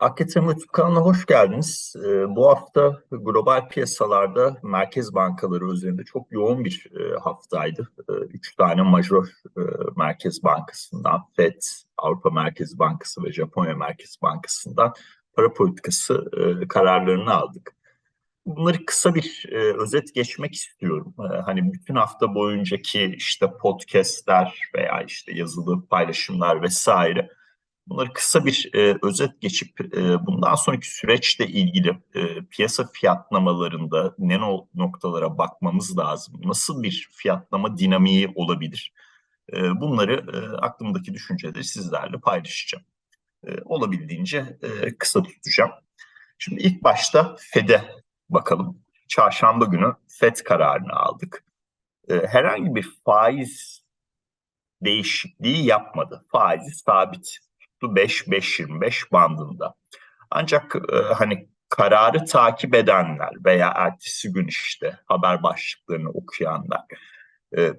Akit'in YouTube hoş geldiniz. Ee, bu hafta global piyasalarda merkez bankaları üzerinde çok yoğun bir e, haftaydı. E, üç tane major e, merkez bankasından, FED, Avrupa Merkez Bankası ve Japonya Merkez Bankası'ndan para politikası e, kararlarını aldık. Bunları kısa bir özet geçmek istiyorum. E, hani bütün hafta boyuncaki işte podcastler veya işte yazılı paylaşımlar vesaire Bunları kısa bir e, özet geçip e, bundan sonraki süreçle ilgili e, piyasa fiyatlamalarında ne noktalara bakmamız lazım? Nasıl bir fiyatlama dinamiği olabilir? E, bunları e, aklımdaki düşünceleri sizlerle paylaşacağım. E, olabildiğince e, kısa tutacağım. Şimdi ilk başta FED'e bakalım. Çarşamba günü FED kararını aldık. E, herhangi bir faiz değişikliği yapmadı. Faizi sabit 5-5.25 bandında. Ancak e, hani kararı takip edenler veya ertesi gün işte haber başlıklarını okuyanlar e,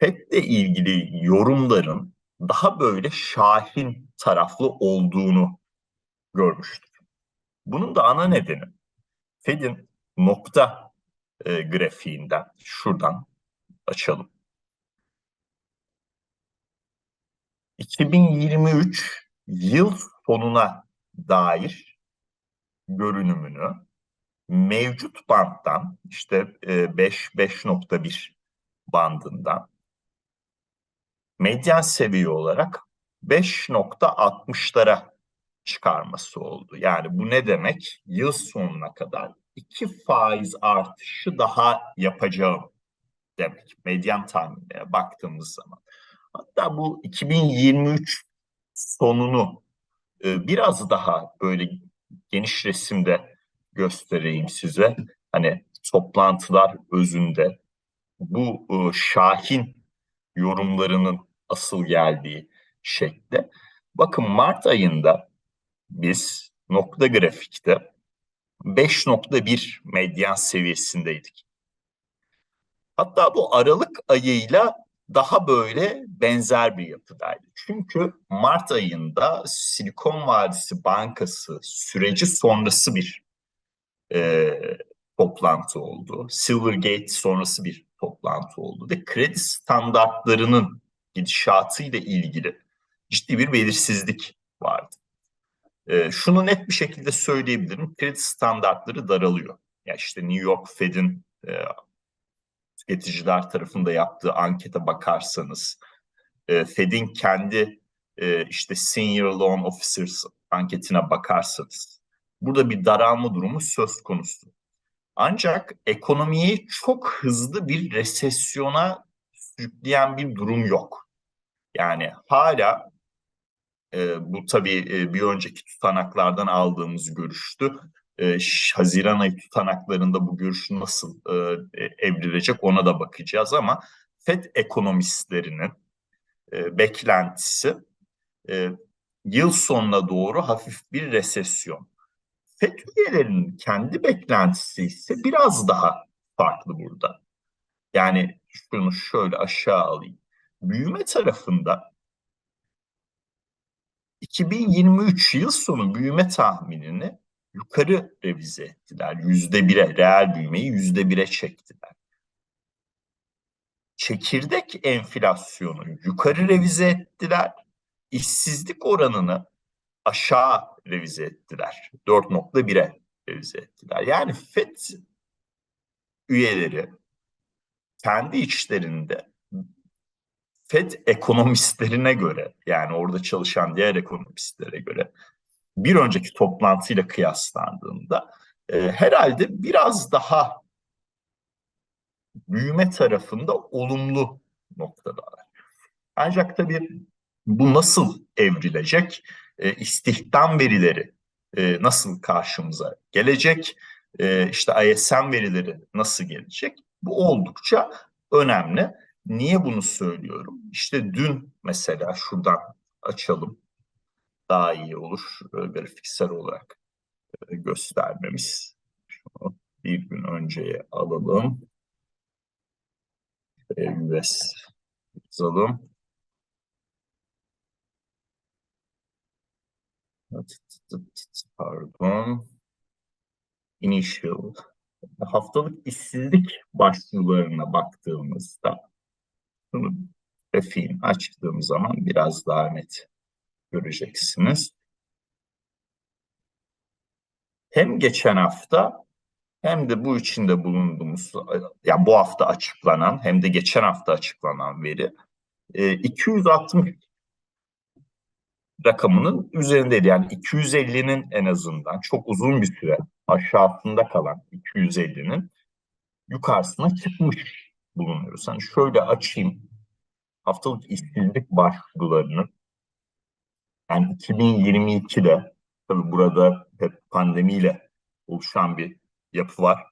FED'le ilgili yorumların daha böyle şahin taraflı olduğunu görmüştük. Bunun da ana nedeni FED'in nokta e, grafiğinden şuradan açalım. 2023 yıl sonuna dair görünümünü mevcut banttan işte 5-5.1 e, bandından medyan seviye olarak 5.60'lara çıkarması oldu. Yani bu ne demek? Yıl sonuna kadar iki faiz artışı daha yapacağım demek. Medyan tahminlere baktığımız zaman. Hatta bu 2023 sonunu e, biraz daha böyle geniş resimde göstereyim size. Hani toplantılar özünde bu e, Şahin yorumlarının asıl geldiği şekilde. Bakın Mart ayında biz nokta grafikte 5.1 medyan seviyesindeydik. Hatta bu Aralık ayıyla daha böyle benzer bir yapıdaydı. Çünkü Mart ayında Silikon Vadisi Bankası süreci sonrası bir e, toplantı oldu. Silvergate sonrası bir toplantı oldu ve kredi standartlarının gidişatıyla ilgili ciddi bir belirsizlik vardı. E, şunu net bir şekilde söyleyebilirim. Kredi standartları daralıyor. Ya işte New York Fed'in e, tüketiciler tarafında yaptığı ankete bakarsanız, e, Fed'in kendi e, işte Senior Loan Officers anketine bakarsanız, burada bir daralma durumu söz konusu. Ancak ekonomiyi çok hızlı bir resesyona sürükleyen bir durum yok. Yani hala e, bu tabii e, bir önceki tutanaklardan aldığımız görüştü e, Haziran ayı tutanaklarında bu görüş nasıl e, e, evrilecek ona da bakacağız ama FED ekonomistlerinin beklentisi yıl sonuna doğru hafif bir resesyon. FED üyelerinin kendi beklentisi ise biraz daha farklı burada. Yani şunu şöyle aşağı alayım. Büyüme tarafında 2023 yıl sonu büyüme tahminini yukarı revize ettiler. Yüzde bire, reel büyümeyi yüzde bire çektiler. Çekirdek enflasyonu yukarı revize ettiler. İşsizlik oranını aşağı revize ettiler. 4.1'e revize ettiler. Yani FED üyeleri kendi içlerinde FED ekonomistlerine göre yani orada çalışan diğer ekonomistlere göre bir önceki toplantıyla kıyaslandığında e, herhalde biraz daha büyüme tarafında olumlu noktalar. Ancak tabii bu nasıl evrilecek? E, istihdam verileri e, nasıl karşımıza gelecek? E, işte ISM verileri nasıl gelecek? Bu oldukça önemli. Niye bunu söylüyorum? İşte dün mesela şuradan açalım daha iyi olur e, grafiksel olarak e, göstermemiz. Şunu bir gün önceye alalım. US yazalım. Pardon. Initial. Haftalık işsizlik başvurularına baktığımızda bunu grafiğini açtığım zaman biraz daha net göreceksiniz. Hem geçen hafta hem de bu içinde bulunduğumuz, yani bu hafta açıklanan hem de geçen hafta açıklanan veri 260 e, rakamının üzerindeydi. Yani 250'nin en azından çok uzun bir süre aşağısında kalan 250'nin yukarısına çıkmış bulunuyoruz. Hani şöyle açayım haftalık işsizlik başvurularını yani 2022'de tabii burada hep pandemiyle oluşan bir yapı var.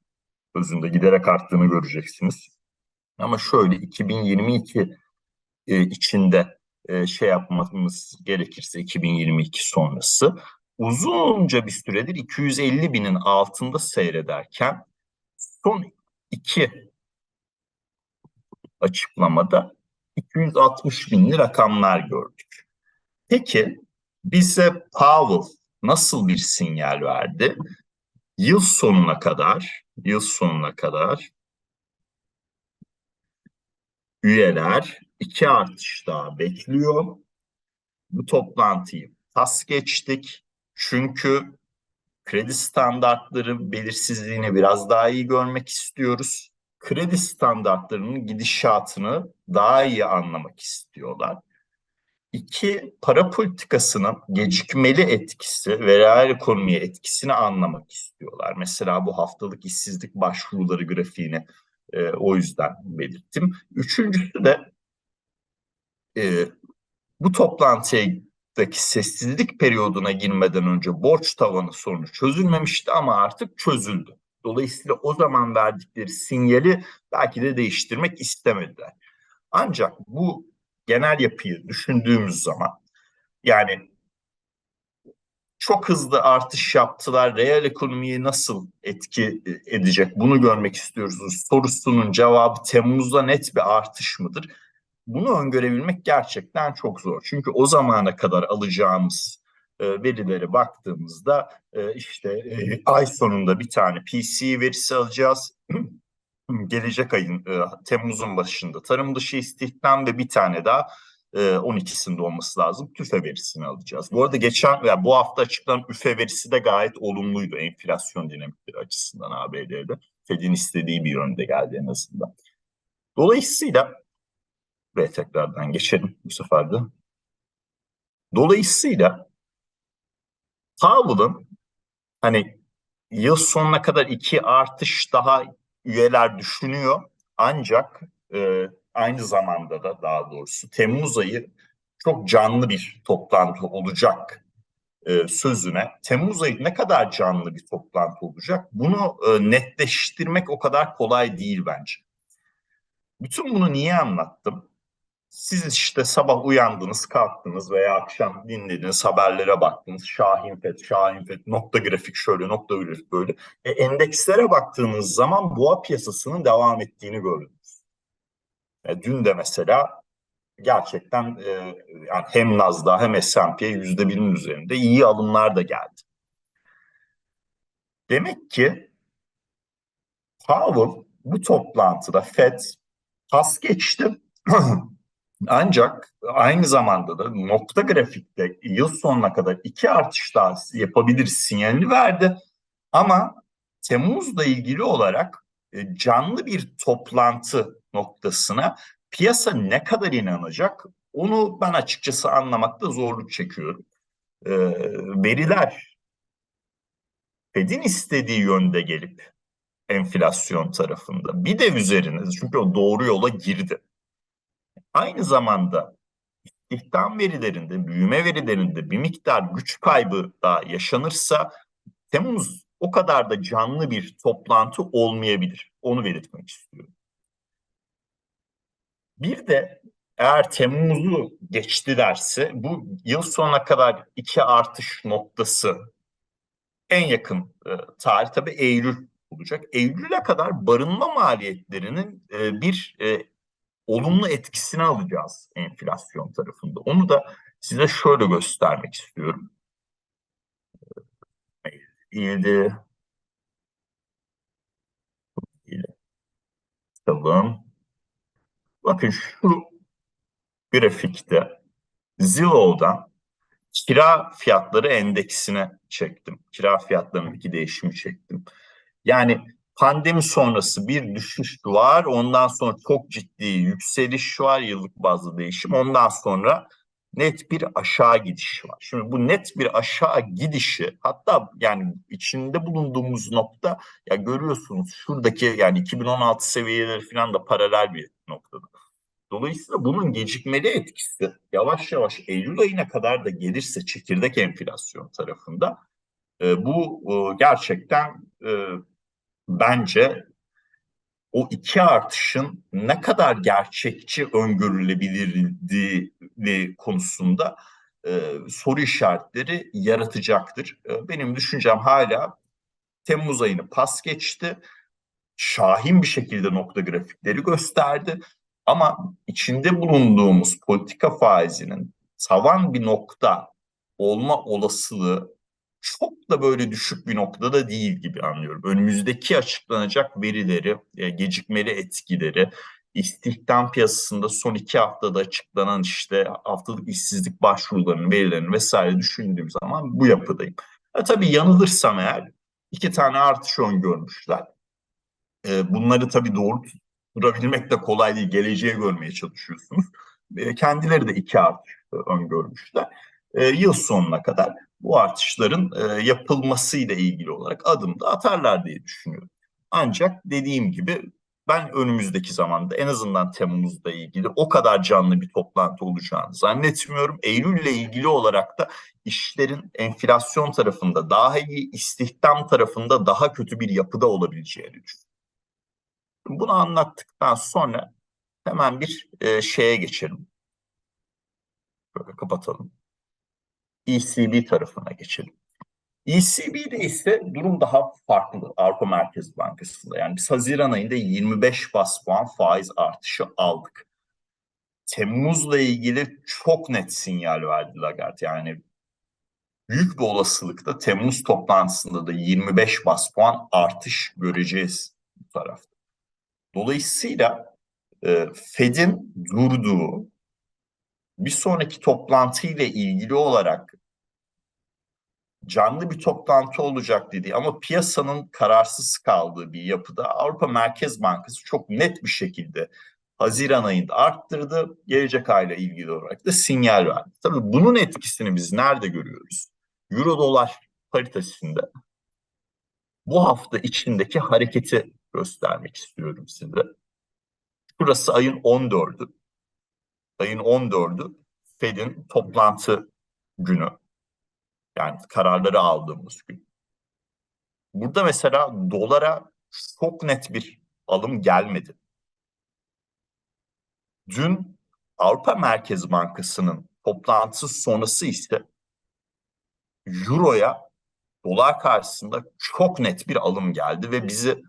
Özünde giderek arttığını göreceksiniz. Ama şöyle 2022 e, içinde e, şey yapmamız gerekirse 2022 sonrası uzunca bir süredir 250 binin altında seyrederken son iki açıklamada 260 binli rakamlar gördük. Peki bize Powell nasıl bir sinyal verdi? Yıl sonuna kadar, yıl sonuna kadar üyeler iki artış daha bekliyor. Bu toplantıyı tas geçtik. Çünkü kredi standartları belirsizliğini biraz daha iyi görmek istiyoruz. Kredi standartlarının gidişatını daha iyi anlamak istiyorlar. İki, para politikasının gecikmeli etkisi ve reel ekonomiye etkisini anlamak istiyorlar. Mesela bu haftalık işsizlik başvuruları grafiğini e, o yüzden belirttim. Üçüncüsü de e, bu toplantıdaki sessizlik periyoduna girmeden önce borç tavanı sorunu çözülmemişti ama artık çözüldü. Dolayısıyla o zaman verdikleri sinyali belki de değiştirmek istemediler. Ancak bu genel yapıyı düşündüğümüz zaman yani çok hızlı artış yaptılar. Reel ekonomiyi nasıl etki edecek bunu görmek istiyoruz. Sorusunun cevabı Temmuz'da net bir artış mıdır? Bunu öngörebilmek gerçekten çok zor. Çünkü o zamana kadar alacağımız e, verilere baktığımızda e, işte e, ay sonunda bir tane PC verisi alacağız. Gelecek ayın e, Temmuz'un başında tarım dışı istihdam ve bir tane daha e, 12'sinde olması lazım. TÜFE verisini alacağız. Bu arada geçen veya bu hafta açıklanan üfe verisi de gayet olumluydu enflasyon dinamikleri açısından ABD'de. Fed'in istediği bir yönde geldi en azından. Dolayısıyla ve tekrardan geçelim bu sefer de. Dolayısıyla Powell'ın hani yıl sonuna kadar iki artış daha üyeler düşünüyor. Ancak e, aynı zamanda da daha doğrusu Temmuz ayı çok canlı bir toplantı olacak e, sözüne. Temmuz ayı ne kadar canlı bir toplantı olacak bunu e, netleştirmek o kadar kolay değil bence. Bütün bunu niye anlattım? Siz işte sabah uyandınız, kalktınız veya akşam dinlediniz, haberlere baktınız. Şahin FED, Şahin FED, nokta grafik şöyle, nokta grafik böyle. E, endekslere baktığınız zaman boğa piyasasının devam ettiğini gördünüz. E, dün de mesela gerçekten e, yani hem Nasdaq hem S&P'ye yüzde birin üzerinde iyi alımlar da geldi. Demek ki Powell bu toplantıda FED pas geçti. Ancak aynı zamanda da nokta grafikte yıl sonuna kadar iki artış daha yapabilir sinyalini verdi. Ama Temmuz'la ilgili olarak e, canlı bir toplantı noktasına piyasa ne kadar inanacak onu ben açıkçası anlamakta zorluk çekiyorum. E, veriler Fed'in istediği yönde gelip enflasyon tarafında bir de üzerine çünkü o doğru yola girdi. Aynı zamanda istihdam verilerinde, büyüme verilerinde bir miktar güç kaybı da yaşanırsa Temmuz o kadar da canlı bir toplantı olmayabilir. Onu belirtmek istiyorum. Bir de eğer Temmuz'u geçti derse bu yıl sonuna kadar iki artış noktası en yakın e, tarih tabii Eylül olacak. Eylül'e kadar barınma maliyetlerinin e, bir e, olumlu etkisini alacağız enflasyon tarafında. Onu da size şöyle göstermek istiyorum. Değil. Bakalım. Bakın şu grafikte Zillow'dan kira fiyatları endeksine çektim. Kira fiyatlarındaki değişimi çektim. Yani pandemi sonrası bir düşüş var. Ondan sonra çok ciddi yükseliş var. Yıllık bazlı değişim. Ondan sonra net bir aşağı gidiş var. Şimdi bu net bir aşağı gidişi hatta yani içinde bulunduğumuz nokta ya görüyorsunuz şuradaki yani 2016 seviyeleri falan da paralel bir noktada. Dolayısıyla bunun gecikmeli etkisi yavaş yavaş Eylül ayına kadar da gelirse çekirdek enflasyon tarafında e, bu e, gerçekten e, bence o iki artışın ne kadar gerçekçi öngörülebilirliği konusunda e, soru işaretleri yaratacaktır. E, benim düşüncem hala Temmuz ayını pas geçti. Şahin bir şekilde nokta grafikleri gösterdi. Ama içinde bulunduğumuz politika faizinin savan bir nokta olma olasılığı çok da böyle düşük bir noktada değil gibi anlıyorum. Önümüzdeki açıklanacak verileri, e, gecikmeli etkileri, istihdam piyasasında son iki haftada açıklanan işte haftalık işsizlik başvurularının verilerini vesaire düşündüğüm zaman bu yapıdayım. E, tabii yanılırsam eğer iki tane artış öngörmüşler. E, bunları tabii doğru durabilmek de kolay değil. Geleceğe görmeye çalışıyorsunuz. E, kendileri de iki artış öngörmüşler. E, yıl sonuna kadar bu artışların e, yapılmasıyla ilgili olarak adım da atarlar diye düşünüyorum. Ancak dediğim gibi ben önümüzdeki zamanda en azından Temmuz'da ilgili o kadar canlı bir toplantı olacağını zannetmiyorum. Eylül ile ilgili olarak da işlerin enflasyon tarafında daha iyi, istihdam tarafında daha kötü bir yapıda olabileceğini düşünüyorum. Bunu anlattıktan sonra hemen bir e, şeye geçelim. Böyle kapatalım. ECB tarafına geçelim. ECB'de ise durum daha farklı Avrupa Merkez Bankası'nda. Yani biz Haziran ayında 25 bas puan faiz artışı aldık. Temmuz'la ilgili çok net sinyal verdi Lagarde. Yani büyük bir olasılıkla Temmuz toplantısında da 25 bas puan artış göreceğiz bu tarafta. Dolayısıyla e, Fed'in durduğu bir sonraki toplantı ile ilgili olarak canlı bir toplantı olacak dedi ama piyasanın kararsız kaldığı bir yapıda Avrupa Merkez Bankası çok net bir şekilde Haziran ayında arttırdı. Gelecek ayla ilgili olarak da sinyal verdi. Tabii bunun etkisini biz nerede görüyoruz? Euro dolar paritesinde bu hafta içindeki hareketi göstermek istiyorum size. Burası ayın 14'ü. Ayın 14'ü Fed'in toplantı günü. Yani kararları aldığımız gün. Burada mesela dolara çok net bir alım gelmedi. Dün Avrupa Merkez Bankası'nın toplantısı sonrası ise Euro'ya dolar karşısında çok net bir alım geldi ve bizi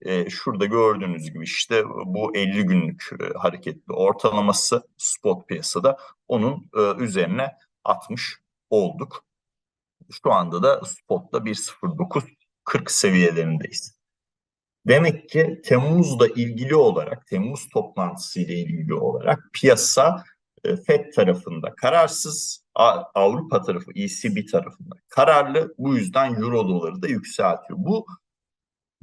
e, şurada gördüğünüz gibi işte bu 50 günlük e, hareketli ortalaması spot piyasada onun e, üzerine atmış olduk. Şu anda da spotta 1.09.40 seviyelerindeyiz. Demek ki Temmuz'da ilgili olarak, Temmuz toplantısı ile ilgili olarak piyasa FED tarafında kararsız, Avrupa tarafı ECB tarafında kararlı. Bu yüzden Euro doları da yükseltiyor. Bu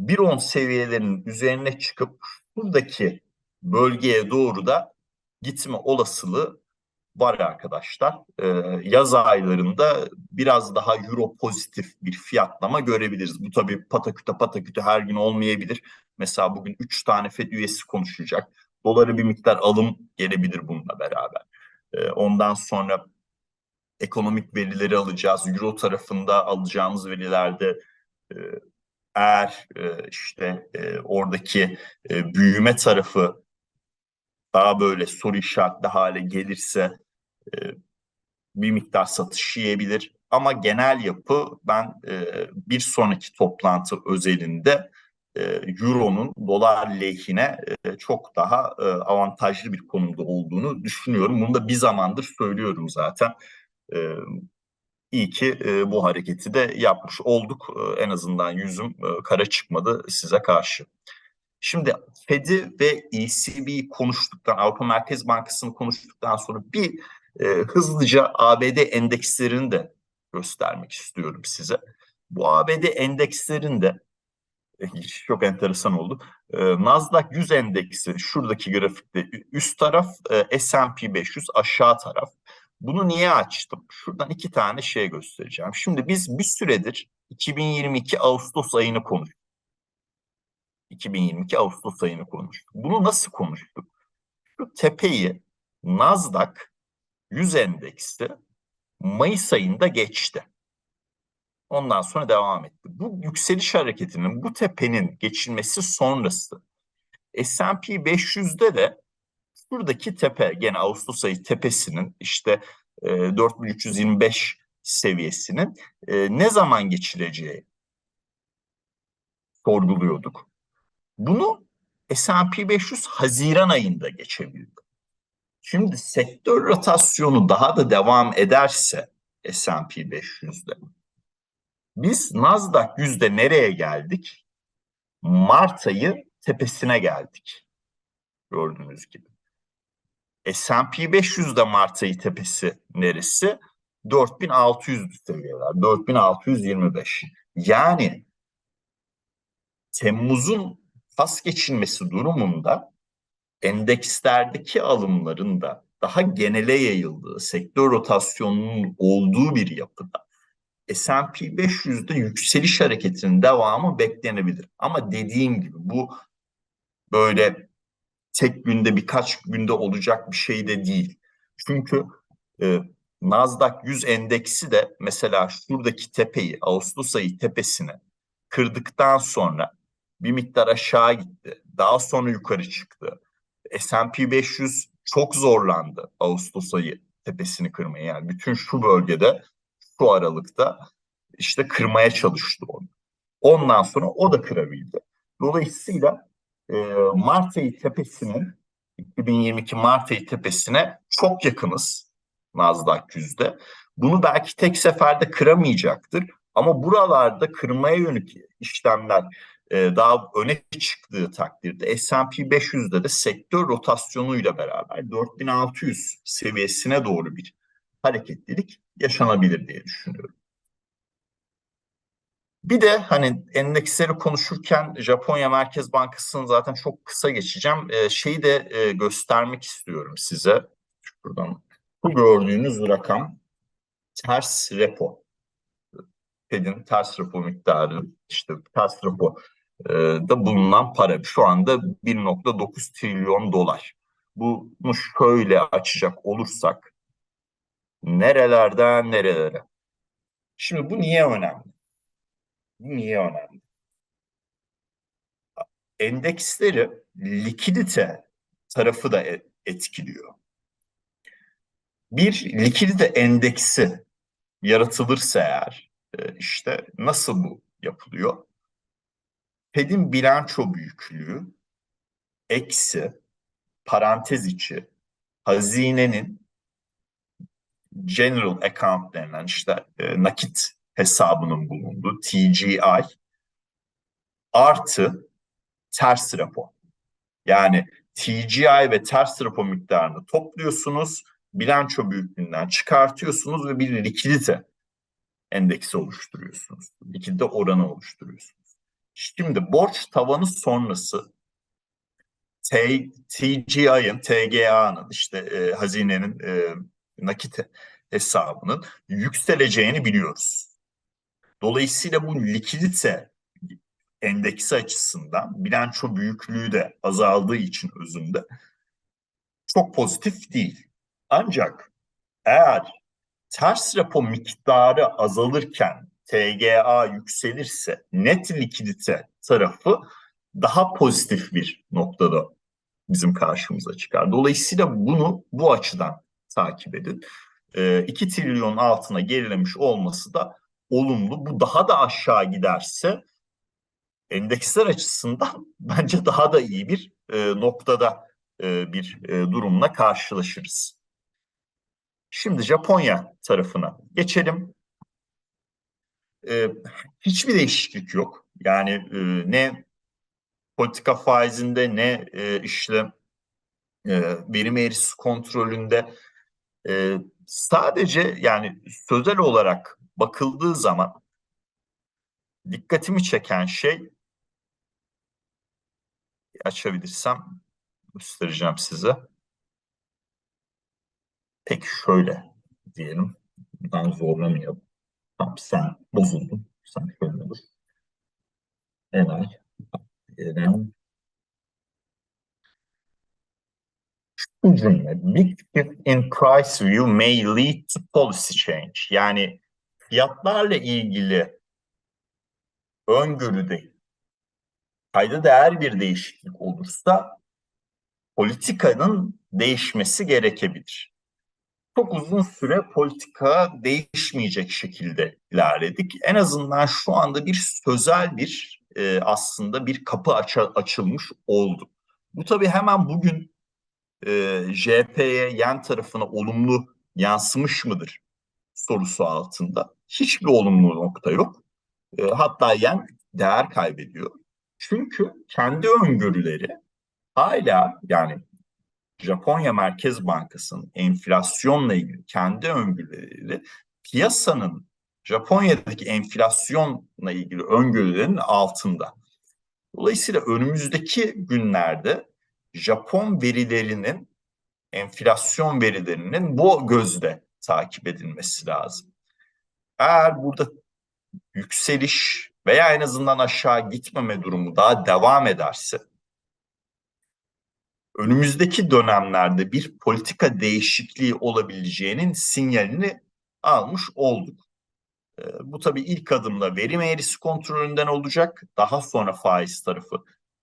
1.10 seviyelerinin üzerine çıkıp buradaki bölgeye doğru da gitme olasılığı var arkadaşlar. Ee, yaz aylarında biraz daha euro pozitif bir fiyatlama görebiliriz. Bu tabii pataküte pataküte her gün olmayabilir. Mesela bugün 3 tane FED üyesi konuşacak. Doları bir miktar alım gelebilir bununla beraber. Ee, ondan sonra ekonomik verileri alacağız. Euro tarafında alacağımız verilerde e, eğer e, işte e, oradaki e, büyüme tarafı daha böyle soru işaretli hale gelirse bir miktar satış yiyebilir. Ama genel yapı ben bir sonraki toplantı özelinde Euro'nun dolar lehine çok daha avantajlı bir konumda olduğunu düşünüyorum. Bunu da bir zamandır söylüyorum zaten. İyi ki e, bu hareketi de yapmış olduk. E, en azından yüzüm e, kara çıkmadı size karşı. Şimdi Fed'i ve ECB'yi konuştuktan, Avrupa Merkez Bankası'nı konuştuktan sonra bir e, hızlıca ABD endekslerini de göstermek istiyorum size. Bu ABD endekslerinde e, çok enteresan oldu. E, Nasdaq 100 endeksi şuradaki grafikte üst taraf, e, S&P 500 aşağı taraf. Bunu niye açtım? Şuradan iki tane şey göstereceğim. Şimdi biz bir süredir 2022 Ağustos ayını konuştuk. 2022 Ağustos ayını konuştuk. Bunu nasıl konuştuk? Şu tepeyi Nasdaq 100 endeksi Mayıs ayında geçti. Ondan sonra devam etti. Bu yükseliş hareketinin, bu tepenin geçilmesi sonrası S&P 500'de de buradaki tepe, gene Ağustos ayı tepesinin işte e, 4325 seviyesinin e, ne zaman geçileceği sorguluyorduk. Bunu S&P 500 Haziran ayında geçebildi. Şimdi sektör rotasyonu daha da devam ederse S&P 500'de biz Nasdaq yüzde nereye geldik? Mart ayı tepesine geldik. Gördüğünüz gibi. S&P 500'de Mart ayı tepesi neresi? 4600 seviyeler. 4625. Yani Temmuz'un pas geçilmesi durumunda endekslerdeki alımların da daha genele yayıldığı, sektör rotasyonunun olduğu bir yapıda S&P 500'de yükseliş hareketinin devamı beklenebilir. Ama dediğim gibi bu böyle tek günde birkaç günde olacak bir şey de değil. Çünkü e, Nasdaq 100 endeksi de mesela şuradaki tepeyi, Ağustos ayı tepesini kırdıktan sonra bir miktar aşağı gitti. Daha sonra yukarı çıktı. S&P 500 çok zorlandı Ağustos ayı tepesini kırmaya. Yani bütün şu bölgede şu aralıkta işte kırmaya çalıştı onu. Ondan sonra o da kırabildi. Dolayısıyla e, Mart ayı tepesinin 2022 Mart ayı tepesine çok yakınız Nasdaq yüzde. Bunu belki tek seferde kıramayacaktır ama buralarda kırmaya yönelik işlemler e, daha öne çıktığı takdirde S&P 500'de de sektör rotasyonuyla beraber 4600 seviyesine doğru bir hareketlilik yaşanabilir diye düşünüyorum. Bir de hani endeksleri konuşurken Japonya Merkez Bankası'nın zaten çok kısa geçeceğim. Ee, şeyi de e, göstermek istiyorum size. Şuradan bu gördüğünüz rakam ters repo. Fed'in ters repo miktarı işte ters repo e, da bulunan para. Şu anda 1.9 trilyon dolar. Bunu şöyle açacak olursak Nerelerden nerelere? Şimdi bu niye önemli? Niye önemli? Endeksleri likidite tarafı da e, etkiliyor. Bir likidite endeksi yaratılırsa eğer e, işte nasıl bu yapılıyor? Fed'in bilanço büyüklüğü eksi parantez içi hazinenin general account denilen işte e, nakit hesabının bulunduğu TGI artı ters repo. Yani TGI ve ters repo miktarını topluyorsunuz, bilanço büyüklüğünden çıkartıyorsunuz ve bir likidite endeksi oluşturuyorsunuz. Likidite oranı oluşturuyorsunuz. Şimdi borç tavanı sonrası TGI'ın, TGA'nın işte e, hazinenin e, nakit hesabının yükseleceğini biliyoruz. Dolayısıyla bu likidite endeksi açısından bilanço büyüklüğü de azaldığı için özünde çok pozitif değil. Ancak eğer ters repo miktarı azalırken TGA yükselirse net likidite tarafı daha pozitif bir noktada bizim karşımıza çıkar. Dolayısıyla bunu bu açıdan takip edin. E, 2 trilyon altına gerilemiş olması da olumlu. Bu daha da aşağı giderse endeksler açısından bence daha da iyi bir e, noktada e, bir e, durumla karşılaşırız. Şimdi Japonya tarafına geçelim. e, hiçbir değişiklik yok. Yani e, ne politika faizinde ne e, işte e, verim eğrisi kontrolünde e, sadece yani sözel olarak bakıldığı zaman dikkatimi çeken şey açabilirsem göstereceğim size. Peki şöyle diyelim. Buradan zorlamayalım. Tamam sen bozuldun. Sen şöyle dur. Eray. Eren. Şu cümle. Big shift in price view may lead to policy change. Yani fiyatlarla ilgili öngörüde kayda değer bir değişiklik olursa politikanın değişmesi gerekebilir. Çok uzun süre politika değişmeyecek şekilde ilerledik. En azından şu anda bir sözel bir e, aslında bir kapı aç açılmış oldu. Bu tabii hemen bugün e, JP'ye yan tarafına olumlu yansımış mıdır sorusu altında. Hiçbir olumlu nokta yok. E, hatta yen değer kaybediyor. Çünkü kendi öngörüleri hala yani Japonya Merkez Bankası'nın enflasyonla ilgili kendi öngörüleri piyasanın Japonya'daki enflasyonla ilgili öngörülerin altında. Dolayısıyla önümüzdeki günlerde Japon verilerinin enflasyon verilerinin bu gözle takip edilmesi lazım. Eğer burada yükseliş veya en azından aşağı gitmeme durumu daha devam ederse önümüzdeki dönemlerde bir politika değişikliği olabileceğinin sinyalini almış olduk. Ee, bu tabii ilk adımla verim eğrisi kontrolünden olacak. Daha sonra faiz tarafı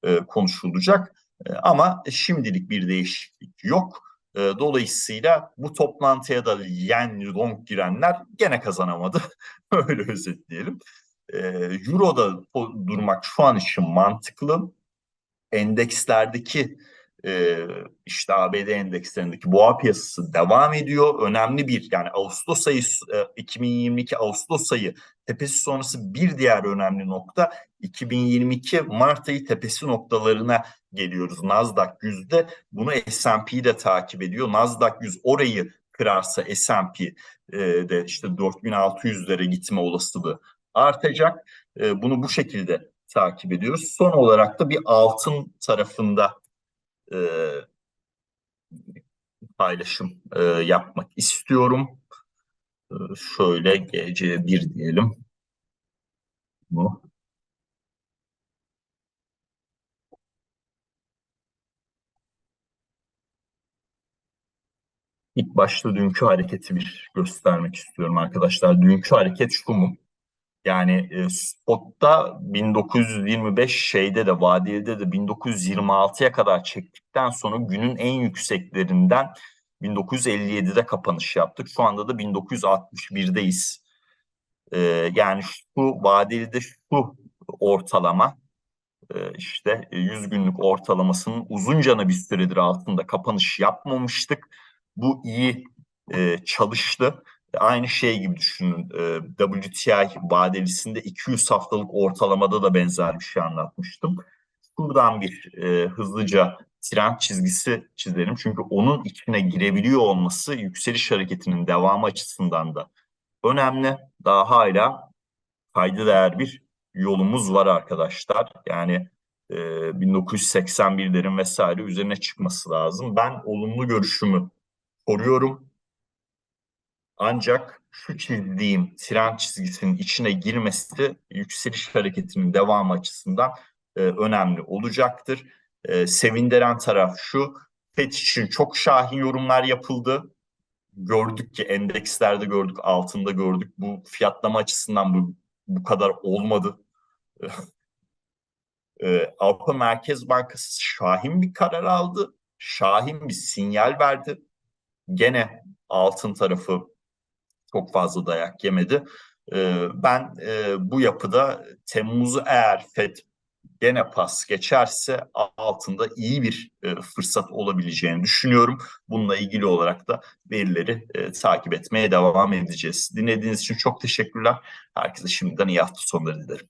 e, konuşulacak. E, ama şimdilik bir değişiklik yok. E, dolayısıyla bu toplantıya da yen long girenler gene kazanamadı. Öyle özetleyelim. Euro'da durmak şu an için mantıklı. Endekslerdeki e, işte ABD endekslerindeki boğa piyasası devam ediyor. Önemli bir yani Ağustos ayı e, 2022 Ağustos ayı tepesi sonrası bir diğer önemli nokta 2022 Mart ayı tepesi noktalarına geliyoruz. Nasdaq yüzde bunu S&P de takip ediyor. Nasdaq 100 orayı kırarsa S&P e, de işte 4600'lere gitme olasılığı artacak. E, bunu bu şekilde takip ediyoruz. Son olarak da bir altın tarafında e, paylaşım e, yapmak istiyorum. E, şöyle gece bir diyelim. Bu. İlk başta dünkü hareketi bir göstermek istiyorum arkadaşlar. Dünkü hareket şu mu? Yani e, spotta 1925 şeyde de vadide de 1926'ya kadar çektikten sonra günün en yükseklerinden 1957'de kapanış yaptık. Şu anda da 1961'deyiz. E, yani şu vadeli şu ortalama e, işte 100 günlük ortalamasının uzunca bir süredir altında kapanış yapmamıştık. Bu iyi e, çalıştı Aynı şey gibi düşünün. E, WTI vadelisinde 200 haftalık ortalamada da benzer bir şey anlatmıştım. Buradan bir e, hızlıca trend çizgisi çizelim. Çünkü onun içine girebiliyor olması yükseliş hareketinin devamı açısından da önemli. Daha hala kaydı değer bir yolumuz var arkadaşlar. Yani e, 1981'lerin vesaire üzerine çıkması lazım. Ben olumlu görüşümü koruyorum. Ancak şu çizdiğim trend çizgisinin içine girmesi yükseliş hareketinin devamı açısından e, önemli olacaktır. E, sevindiren taraf şu, FED için çok şahin yorumlar yapıldı. Gördük ki endekslerde gördük, altında gördük. Bu fiyatlama açısından bu, bu kadar olmadı. e, Avrupa Merkez Bankası şahin bir karar aldı. Şahin bir sinyal verdi. Gene altın tarafı çok fazla dayak yemedi. Ee, ben e, bu yapıda Temmuz'u eğer FED gene pas geçerse altında iyi bir e, fırsat olabileceğini düşünüyorum. Bununla ilgili olarak da verileri e, takip etmeye devam edeceğiz. Dinlediğiniz için çok teşekkürler. Herkese şimdiden iyi hafta sonları dilerim.